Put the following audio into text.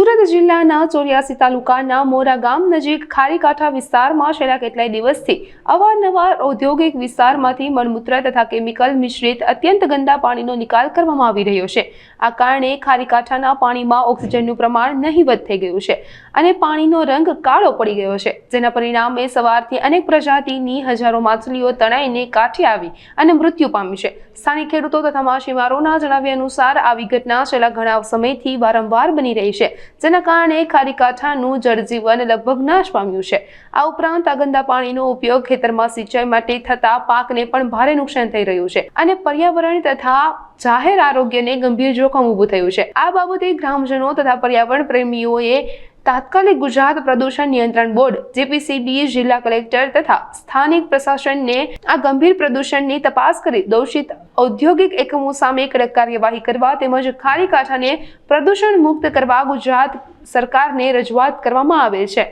સુરત જિલ્લાના ચોર્યાસી તાલુકાના મોરા ગામ નજીક ખારીકાંઠા વિસ્તારમાં છેલ્લા કેટલાય દિવસથી અવારનવાર ઔદ્યોગિક વિસ્તારમાંથી મળમૂત્ર તથા કેમિકલ મિશ્રિત અત્યંત ગંદા પાણીનો નિકાલ કરવામાં આવી રહ્યો છે. આ કારણે ખારીકાંઠાના પાણીમાં ઓક્સિજનનું પ્રમાણ નહીવત થઈ ગયું છે અને પાણીનો રંગ કાળો પડી ગયો છે, જેના પરિણામે સવારથી અનેક પ્રજાતિની હજારો માછલીઓ તણાઈને કાંઠે આવી અને મૃત્યુ પામી છે. સ્થાનિક ખેડૂતો તથા માછીમારોના જણાવ્યા અનુસાર આવી ઘટના છેલ્લા ઘણા સમયથી વારંવાર બની રહી છે. જેના કારણે ખારીકાંઠાનું જળજીવન લગભગ નાશ પામ્યું છે. આ ઉપરાંત આ ગંદા પાણીનો ઉપયોગ ખેતરમાં સિંચાઈ માટે થતા પાકને પણ ભારે નુકસાન થઈ રહ્યું છે અને પર્યાવરણ તથા જાહેર આરોગ્યને ગંભીર જોખમ ઊભું થયું છે. આ બાબતે ગ્રામજનો તથા પર્યાવરણ પ્રેમીઓએ તાત્કાલિક ગુજરાત પ્રદૂષણ નિયંત્રણ બોર્ડ જેપીસીબી જિલ્લા કલેક્ટર તથા સ્થાનિક પ્રશાસનને આ ગંભીર પ્રદૂષણની તપાસ કરી દોષિત ઔદ્યોગિક એકમો સામે કડક કાર્યવાહી કરવા તેમજ ખારી કાંઠાને પ્રદૂષણ મુક્ત કરવા ગુજરાત સરકારને રજૂઆત કરવામાં આવેલ છે.